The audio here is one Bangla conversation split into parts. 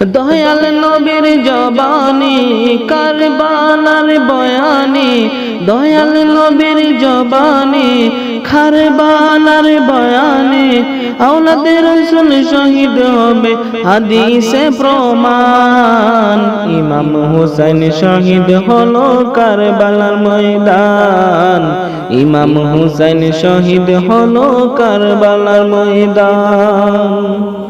দয়াল নবীর জবানি, কারবালার বয়ানি। দয়াল নবীর জবানি খারবালার বয়ানি। আওলাদের রসুল শহীদ হবে, হাদিসে প্রমাণ। ইমাম হুসাইন শহীদ হলো কারবালার ময়দান। ইমাম হুসাইন শহীদ হলো কারবালার ময়দান।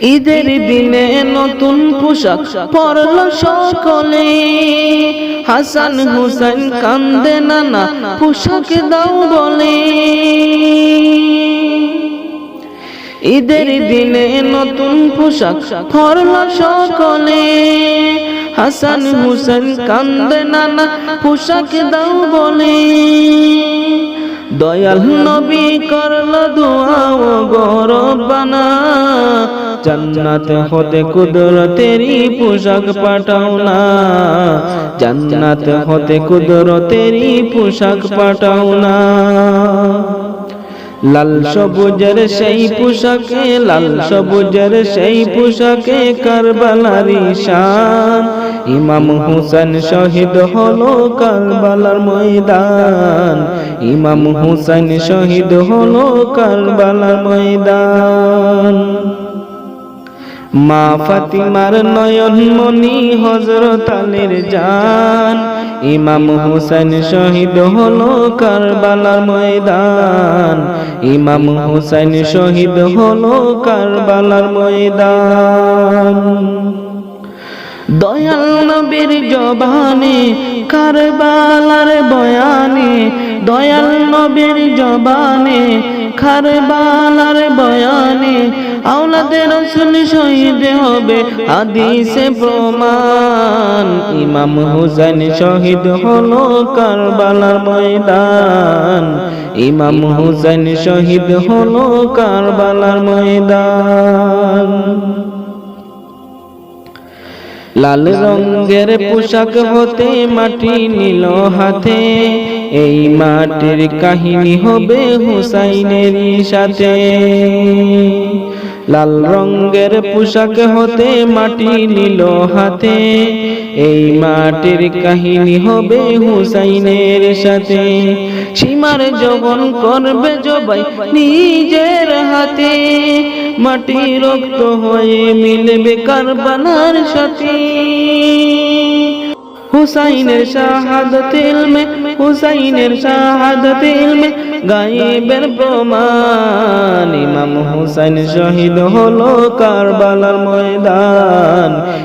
ঈদের দিনে নতুন পোশাক পরল সকলে। হাসান হুসাইন কান্দে নানা পোশাক দাও বলে। ঈদের দিনে নতুন পোশাক পরল সকলে। হাসান হুসেন কান্দে নানা পোশাক দাও বলে। দয়াল নবী করল দোয়া গরবানা জান্নাত হতে কুদরতেরই পোশাক পাঠাও না জান্নাত হতে কুদরতেরই পোশাক পাঠাও না লাল সবুজের সেই পোশাকে, লাল সবুজের সেই পোশাকে কারবালারি শান। ইমাম হুসেন শহীদ হলো কারবালার ময়দান। ইমাম হুসেন শহীদ হলো কারবালার ময়দান। মা ফাতিমার নয়ন মনি হজরত আলীর জান। ইমাম হুসেন শহীদ হলো কারবালার ময়দান। ইমাম হুসেন শহীদ হলো কারবালার ময়দান। দয়াল নবীর জবানে, কারবালার বয়ানে, দয়াল নবীর জবানে, কারবালার বয়ানে আওলাদের রসুল শহীদ হবে, হাদিসে প্রমাণ। ইমাম হুসেন শহীদ হলো কারবালার ময়দান। ইমাম হুসেন শহীদ হলো কারবালার ময়দান। লাল রঙের পোশাক হতে মাটি নিল হাতে, এই মাটির কাহিনী হবে হুসাইনের সাথে। লাল রঙের পোশাক হতে মাটি নিল হাতে। এই মাটির কাহিনী হবে হুসাইনের সাথে। সীমার জবন করবে জবাই নিজের হাতে। মাটি রক্ত হয়ে মিলবে কারবালার সাথে। হুসাইনের শাহাদত ইলমে হুসাইনের শাহাদত ইলমে গায়েবের প্রমাণ। ইমাম হুসাইন শহীদ হলো কারবালার ময়দান।